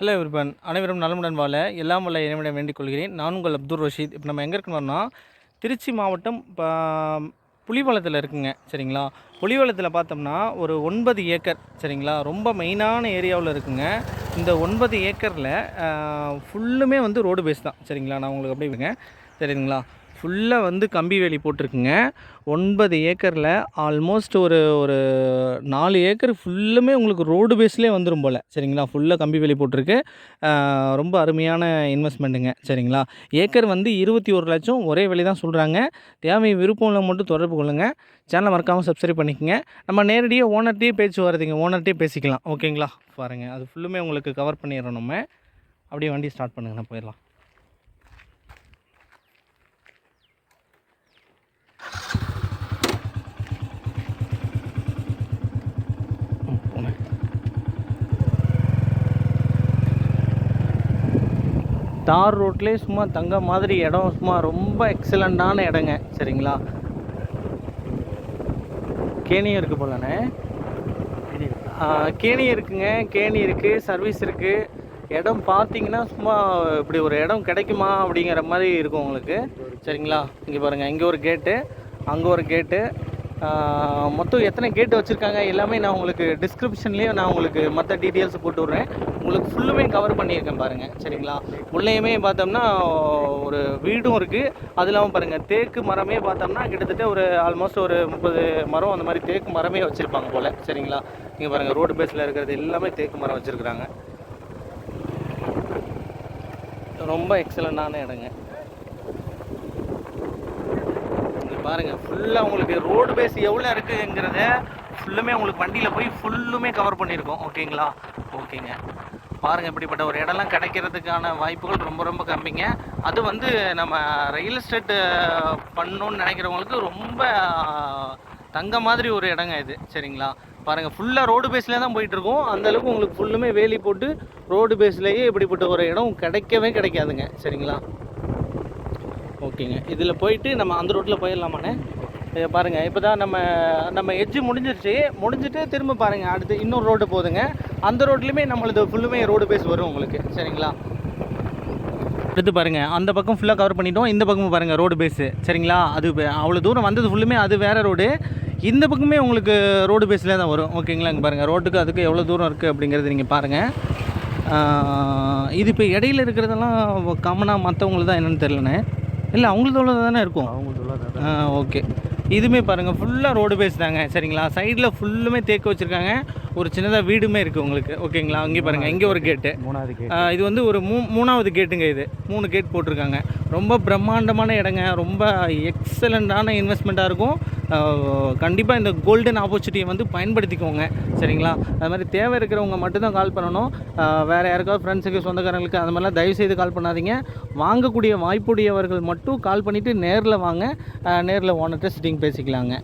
Hello எவ்ரிபன் அனைவரும் நலமுடன் வாழ எல்லாம் வல்ல இறைவனை வேண்டிக் கொள்கிறேன் நான் உங்கள் அப்துல் ரஷீத். இப்போ நம்ம எங்கே இருக்கணும்னா திருச்சி மாவட்டம் புலிவளத்தில் இருக்குங்க. சரிங்களா? புலிவளத்தில் பார்த்தோம்னா ஒரு ஒன்பது ஏக்கர். சரிங்களா? ரொம்ப மெயினான ஏரியாவில் இருக்குங்க. இந்த ஒன்பது ஏக்கரில் ஃபுல்லுமே வந்து ரோடு பேஸ் தான். சரிங்களா? நான் உங்களுக்கு அப்படிங்க சரிங்களா? ஃபுல்லாக வந்து கம்பி வேலி போட்டிருக்குங்க. ஒன்பது ஏக்கரில் ஆல்மோஸ்ட் ஒரு ஒரு நாலு ஏக்கர் ஃபுல்லுமே உங்களுக்கு ரோடு பேஸ்லேயே வந்துடும் போல். சரிங்களா? ஃபுல்லாக கம்பி வேலி போட்டிருக்கு. ரொம்ப அருமையான இன்வெஸ்ட்மெண்ட்டுங்க சரிங்களா? ஏக்கர் வந்து இருபத்தி ஒரு லட்சம். ஒரே விலை தான் சொல்கிறாங்க தேவை விருப்பம்ல மட்டும் தொடர்பு கொள்ளுங்கள் சேனலை மறக்காமல் சப்ஸ்கிரைப் பண்ணிக்கங்க. நம்ம நேரடியாக ஓனர்கிட்டயே பேச்சு வரதுங்க ஓனர்கிட்டயே பேசிக்கலாம். ஓகேங்களா பாருங்கள் அது ஃபுல்லுமே உங்களுக்கு கவர் பண்ணிடுறோம் நம்ம. அப்படியே வண்டி ஸ்டார்ட் பண்ணுங்க. நான் போயிடலாம். தார் ரோட்லேயே சும்மா தங்க மாதிரி இடம் சும்மா ரொம்ப எக்ஸலண்ட்டான இடங்க. சரிங்களா? கேணியும் இருக்குது போலண்ணே. கேணி இருக்குங்க. கேணி இருக்குது சர்வீஸ் இருக்குது இடம் பார்த்தீங்கன்னா சும்மா இப்படி ஒரு இடம் கிடைக்குமா அப்படிங்கிற மாதிரி இருக்கும் உங்களுக்கு. சரிங்களா? இங்கே பாருங்கள் இங்கே ஒரு கேட்டு அங்கே ஒரு கேட்டு மொத்தம் எத்தனை கேட்டு வச்சுருக்காங்க எல்லாமே நான் உங்களுக்கு டிஸ்கிரிப்ஷன்லேயே நான் உங்களுக்கு மற்ற டீட்டெயில்ஸ் போட்டு விட்றேன். உங்களுக்கு ஃபுல்லுமே கவர் பண்ணியிருக்கேன் பாருங்கள் சரிங்களா? உள்ளேயுமே பார்த்தோம்னா ஒரு வீடும் இருக்குது அது இல்லாமல் பாருங்கள் தேக்கு மரமே பார்த்தோம்னா கிட்டத்தட்ட ஒரு ஆல்மோஸ்ட் ஒரு முப்பது மரம் அந்த மாதிரி தேக்கு மரமே வச்சுருப்பாங்க போல் சரிங்களா? நீங்கள் பாருங்கள் ரோடு பேஸில் இருக்கிறது எல்லாமே தேக்கு மரம் வச்சுருக்குறாங்க. ரொம்ப எக்ஸலண்டான இடங்க. இங்க பாருங்க ஃபுல்லாக உங்களுக்கு ரோடு பேஸ் எவ்வளோ இருக்குங்கிறத ஃபுல்லுமே உங்களுக்கு வண்டியில் போய் ஃபுல்லுமே கவர் பண்ணியிருக்கோம் ஓகேங்களா ஓகேங்க பாருங்கள் இப்படிப்பட்ட ஒரு இடம்லாம் கிடைக்கிறதுக்கான வாய்ப்புகள் ரொம்ப ரொம்ப கம்மிங்க. அது வந்து நம்ம ரியல் எஸ்டேட் பண்ணணும்னு நினைக்கிறவங்களுக்கு ரொம்ப தங்க மாதிரி ஒரு இடங்க இது. சரிங்களா? பாருங்கள் ஃபுல்லாக ரோடு பேஸ்லேயே தான் போயிட்டுருக்கோம். அந்தளவுக்கு உங்களுக்கு ஃபுல்லுமே வேலி போட்டு ரோடு பேஸ்லேயே இப்படிப்பட்ட ஒரு இடம் கிடைக்கவே கிடைக்காதுங்க. சரிங்களா? ஓகேங்க. இதில் போயிட்டு நம்ம அந்த ரோட்டில் போயிடலாமாண்ணே? இதை பாருங்கள் இப்போ தான் நம்ம நம்ம எட்ஜு முடிஞ்சிருச்சு. முடிஞ்சிட்டு திரும்ப பாருங்கள் அடுத்து இன்னொரு ரோடு போகுதுங்க. அந்த ரோட்லேயுமே நம்மளது ஃபுல்லுமே ரோடு பேஸ் வரும் உங்களுக்கு சரிங்களா? அடுத்து பாருங்கள் அந்த பக்கம் ஃபுல்லாக கவர் பண்ணிட்டோம் இந்த பக்கமும் பாருங்கள் ரோடு பேஸு சரிங்களா? அது அவ்வளோ தூரம் வந்தது ஃபுல்லுமே அது வேறு ரோடு இந்த பக்கமே உங்களுக்கு ரோடு பேஸில் தான் வரும் ஓகேங்களா இங்கே பாருங்கள் ரோட்டுக்கு அதுக்கு எவ்வளோ தூரம் இருக்குது அப்படிங்கிறது நீங்கள் பாருங்கள் இது இப்போ இடையில இருக்கிறதெல்லாம் காமனாக மற்றவங்களுக்கு தான் என்னென்னு தெரிலண்ணே இல்லை அவங்களது தானே இருக்கும் ஆ ஓகே இதுவுமே பாருங்கள் ஃபுல்லாக ரோடு பேஸ் தாங்க. சரிங்களா? சைடில் ஃபுல்லுமே தேக்கு வச்சுருக்காங்க. ஒரு சின்னதாக வீடுமே இருக்குது உங்களுக்கு. ஓகேங்களா? அங்கே பாருங்கள் இங்கே ஒரு கேட்டு மூணாவது இது வந்து ஒரு மூ மூணாவது கேட்டுங்க இது. மூணு கேட் போட்டிருக்காங்க. ரொம்ப பிரம்மாண்டமான இடங்க. ரொம்ப எக்ஸலண்ட்டான இன்வெஸ்ட்மெண்ட்டாக இருக்கும். கண்டிப்பாக இந்த கோல்டன் ஆப்பர்ச்சுனிட்டியை வந்து பயன்படுத்திக்கோங்க. சரிங்களா? அது மாதிரி தேவை இருக்கிறவங்க மட்டும்தான் கால் பண்ணணும். வேறு யாருக்காவது ஃப்ரெண்ட்ஸுக்கு சொந்தக்காரங்களுக்கு அந்த மாதிரிலாம் தயவு செய்து கால் பண்ணாதீங்க. வாங்கக்கூடிய வாய்ப்புடையவர்கள் மட்டும் கால் பண்ணிவிட்டு நேரில் வாங்க. நேரில் ஓனர்கிட்ட சிட்டிங் பேசிக்கலாங்க.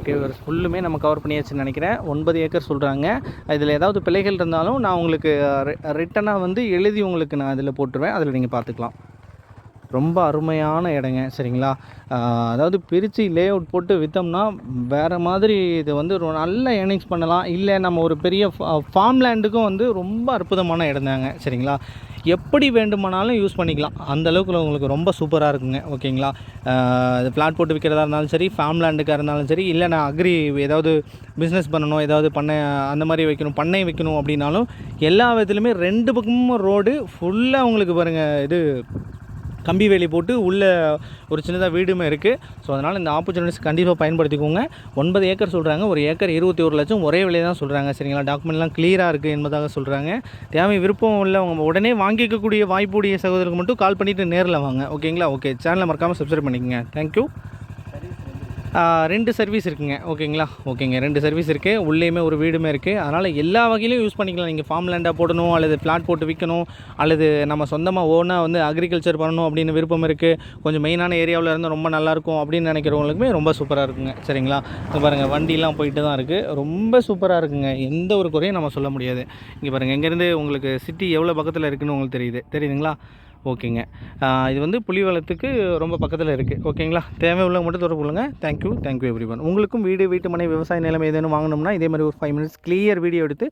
ஓகே ஒரு ஃபுல்லுமே நம்ம கவர் பண்ணியாச்சுன்னு நினைக்கிறேன். ஒன்பது ஏக்கர் சொல்கிறாங்க இதில் ஏதாவது பிழைகள் இருந்தாலும் நான் உங்களுக்கு ரிட்டனாக வந்து எழுதி உங்களுக்கு நான் இதில் போட்டுருவேன். அதில் நீங்கள் பார்த்துக்கலாம். ரொம்ப அருமையான இடங்க சரிங்களா? அதாவது பிரித்து லே அவுட் போட்டு விற்றோம்னா வேறு மாதிரி இது வந்து ஒரு நல்ல ஏர்னிங்ஸ் பண்ணலாம். இல்லை நம்ம ஒரு பெரிய ஃபார்ம் லேண்டுக்கும் வந்து ரொம்ப அற்புதமான இடம் தாங்க சரிங்களா? எப்படி வேண்டுமானாலும் யூஸ் பண்ணிக்கலாம். அந்த அளவுக்கு உங்களுக்கு ரொம்ப சூப்பராக இருக்குங்க ஓகேங்களா? இது ஃப்ளாட் போட்டு விற்கிறதா இருந்தாலும் சரி ஃபார்ம் லேண்டுக்காக இருந்தாலும் சரி இல்லை நான் அக்ரி ஏதாவது பிஸ்னஸ் பண்ணணும் ஏதாவது பண்ணை அந்த மாதிரி வைக்கணும் பண்ணை வைக்கணும் அப்படின்னாலும் எல்லா விதத்துலையுமே ரெண்டு பக்கமும் ரோடு ஃபுல்லாக உங்களுக்கு பாருங்கள் இது கம்பி வேலி போட்டு உள்ளே ஒரு சின்னதாக வீடுமே இருக்குது ஸோ அதனால் இந்த ஆப்பர்ச்சுனிட்டிஸ் கண்டிப்பாக பயன்படுத்திக்கோங்க. ஒன்பது ஏக்கர் சொல்கிறாங்க ஒரு ஏக்கர் இருபத்தி ஒரு லட்சம் ஒரே விலை தான் சொல்கிறாங்க சரிங்களா? டாக்குமெண்ட்லாம் கிளியராக இருக்குது என்பதாக சொல்கிறாங்க தேவை விருப்பம் இல்லை அவங்க உடனே வாங்கிக்கக்கூடிய வாய்ப்புடைய சகோதரருக்கு மட்டும் கால் பண்ணிவிட்டு நேரில் வாங்க. ஓகேங்களா ஓகே சேனலை மறக்காமல் சப்ஸ்கிரைப் பண்ணிக்கோங்க. தேங்க்யூ ரெண்டு சர்வீஸ் இருக்குங்க. ஓகேங்களா? ஓகேங்க. ரெண்டு சர்வீஸ் இருக்குது உள்ளேயுமே ஒரு வீடுமே இருக்குது அதனால் எல்லா வகையிலையும் யூஸ் பண்ணிக்கலாம். நீங்கள் ஃபார்ம் லேண்டாக போடணும் அல்லது ஃப்ளாட் போட்டு விற்கணும் அல்லது நம்ம சொந்தமாக ஓனாக வந்து அக்ரிகல்ச்சர் பண்ணணும் அப்படின்னு விருப்பம் இருக்குது கொஞ்சம் மெயினான ஏரியாவில் இருந்து ரொம்ப நல்லாயிருக்கும் அப்படின்னு நினைக்கிறவங்களுக்குமே ரொம்ப சூப்பராக இருக்குங்க. சரிங்களா? இங்கே பாருங்கள் வண்டிலாம் போயிட்டு தான் இருக்குது ரொம்ப சூப்பராக இருக்குங்க. எந்த ஒரு குறையும் நம்ம சொல்ல முடியாது. இங்கே பாருங்கள் இங்கேருந்து உங்களுக்கு சிட்டி எவ்வளோ பக்கத்தில் இருக்குதுன்னு உங்களுக்கு தெரியுது. தெரியுதுங்களா? ஓகேங்க. இது வந்து புலிவளத்துக்கு ரொம்ப பக்கத்தில் இருக்குது ஓகேங்களா? தேவை உள்ளவங்க மட்டும் தொடர்பு கொள்ளுங்க. தேங்க்யூ தேங்க்யூ எவ்ரி ஒன் உங்களுக்கும் வீடு வீட்டு மனை விவசாய நிலைமை ஏதேனும் வாங்கணும்னா இதே மாதிரி ஒரு ஃபைவ் மினிட்ஸ் கிளியர் வீடியோ எடுத்து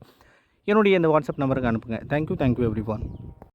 என்னுடைய இந்த வாட்ஸ்அப் நம்பருக்கு அனுப்புங்க. Thank you thank you every one